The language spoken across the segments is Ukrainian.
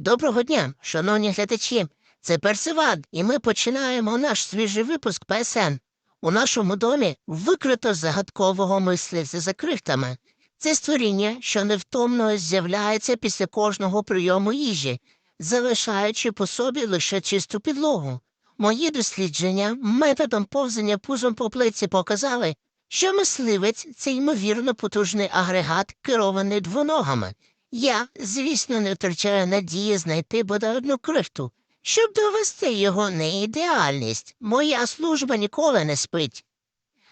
Доброго дня, шановні глядачі. Це Персивад, і ми починаємо наш свіжий випуск ПСН. У нашому домі викрито загадкового мисливця за крихтами. Це створіння, що невтомно з'являється після кожного прийому їжі, залишаючи по собі лише чисту підлогу. Мої дослідження методом повзання пузом по плиці показали, що мисливець це ймовірно потужний агрегат, керований двоногами. Я, звісно, не втрачаю надії знайти бодай одну крихту, щоб довести його неідеальність. Моя служба ніколи не спить.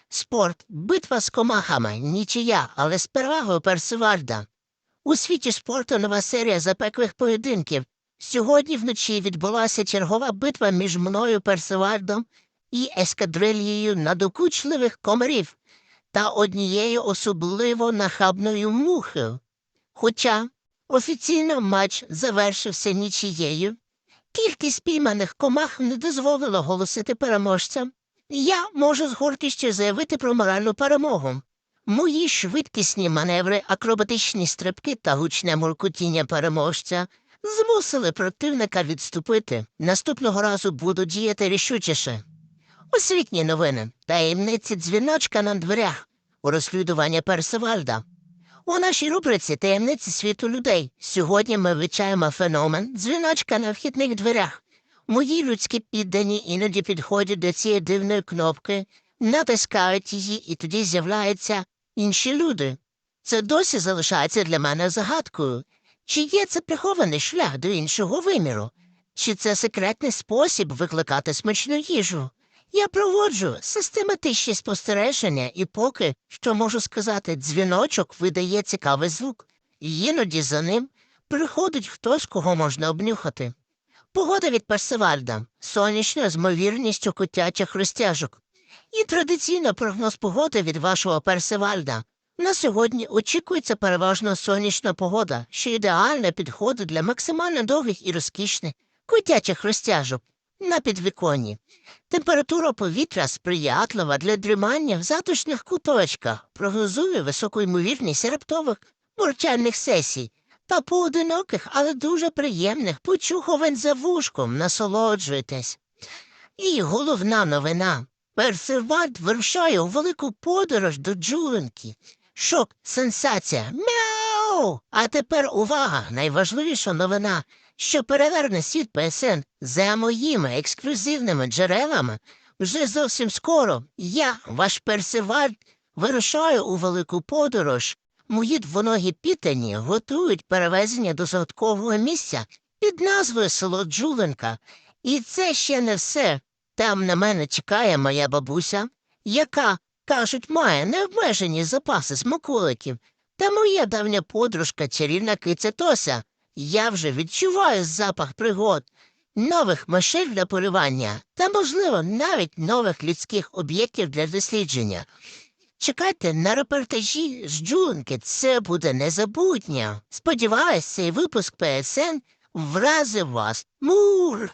Спорт, битва з комахами, нічия, але з перевагою Персивальда. У світі спорту нова серія запеклих поєдинків. Сьогодні вночі відбулася чергова битва між мною Персивальдом і ескадрильєю надокучливих комарів та однією особливо нахабною мухою. Хоча офіційно матч завершився нічією, кількість пійманих комах не дозволила голосити переможцям. Я можу з гордістю заявити про моральну перемогу. Мої швидкісні маневри, акробатичні стрибки та гучне муркотіння переможця змусили противника відступити. Наступного разу буду діяти рішучіше. Освітні новини, таємниці дзвіночка на дверях розслідування Персивальда. У нашій рубриці таємниці світу людей. Сьогодні ми вивчаємо феномен дзвіночка на вхідних дверях. Мої людські піддані іноді підходять до цієї дивної кнопки, натискають її, і тоді з'являються інші люди. Це досі залишається для мене загадкою. Чи є це прихований шлях до іншого виміру? Чи це секретний спосіб викликати смачну їжу? Я проводжу систематичні спостереження, і поки що можу сказати, дзвіночок видає цікавий звук, і іноді за ним приходить хтось, кого можна обнюхати. Погода від Персивальда, сонячна з ймовірністю котячих розтяжок. І традиційно прогноз погоди від вашого Персивальда. На сьогодні очікується переважно сонячна погода, що ідеально підходить для максимально довгих і розкішних котячих розтяжок на підвіконні. Температура повітря сприятлива для дрімання в затишних куточках, прогнозує високу ймовірність раптових бурчальних сесій та поодиноких, але дуже приємних почухувань за вушком насолоджуйтесь. І головна новина. Персивальд вирушає у велику подорож до Джуленки. Шок, сенсація. Мяу! А тепер увага! Найважливіша новина, що переверне світ ПСН за моїми ексклюзивними джерелами. Вже зовсім скоро я, ваш Персивальд, вирушаю у велику подорож. Мої двоногі пітані готують перевезення до загадкового місця під назвою село Джуленка. І це ще не все. Там на мене чекає моя бабуся, яка, кажуть, має необмежені запаси смаколиків, та моя давня подружка чарівна киця Тося. Я вже відчуваю запах пригод, нових машин для полювання та, можливо, навіть нових людських об'єктів для дослідження. Чекайте на репортажі з Джунки, це буде незабутнє. Сподіваюсь, цей випуск ПСН вразив вас. Мур!